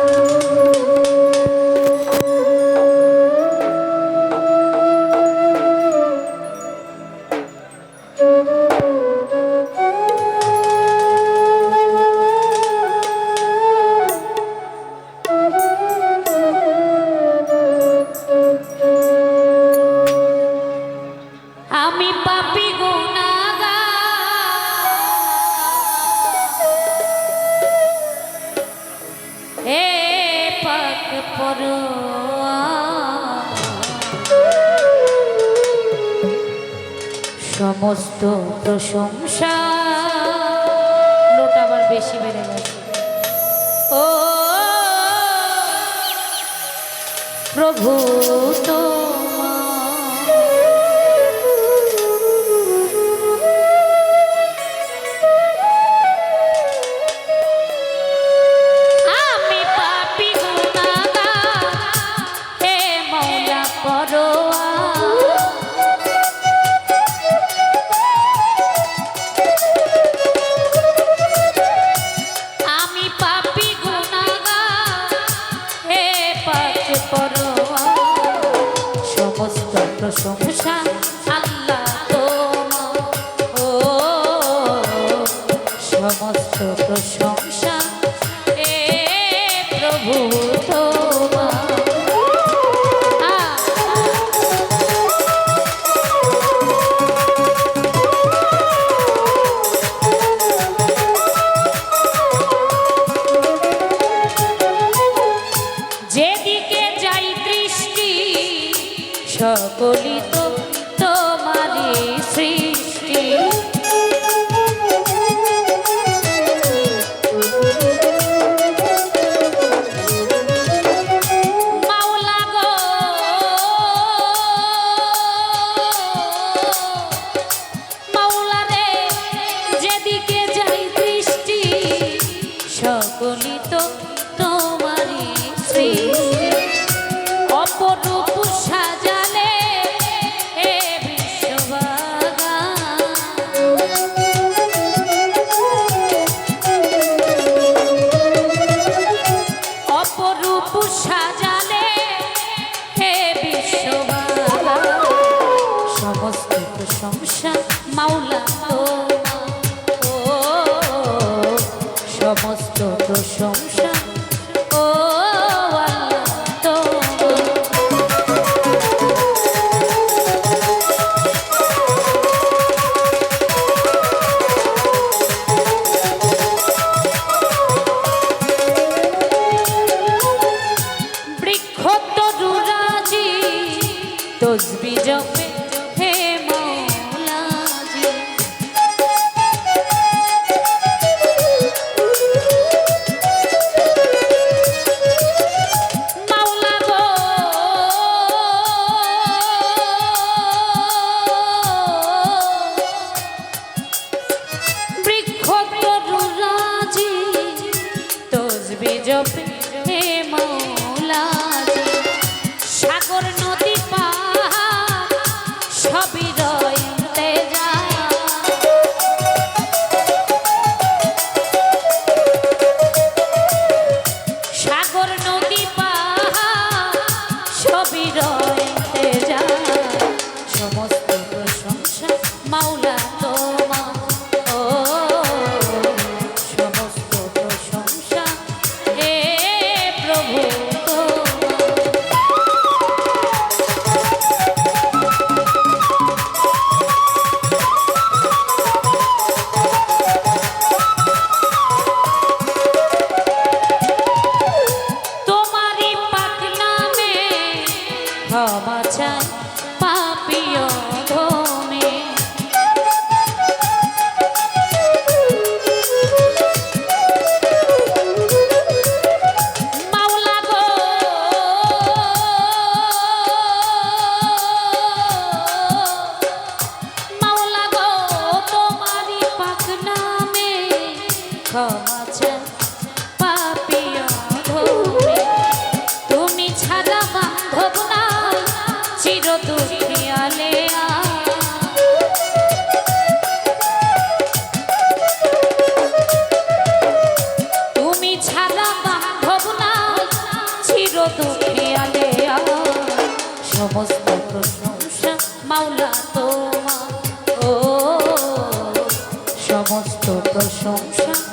Bye. সমস্ত প্রশংসা। Note আবার বেশি বেড়ে গেছে। ও প্রভু তো প্রশংসা আল্লাহ ও সমস্ত প্রশংসা এ প্রভু সমস্ত প্রসঙ্গ কত সংসার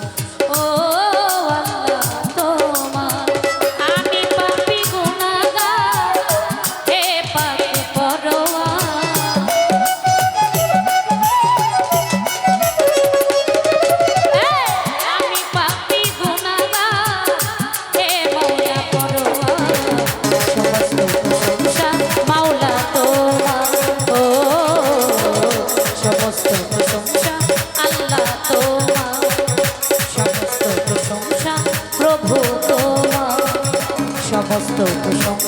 সমস্ত প্রশংসা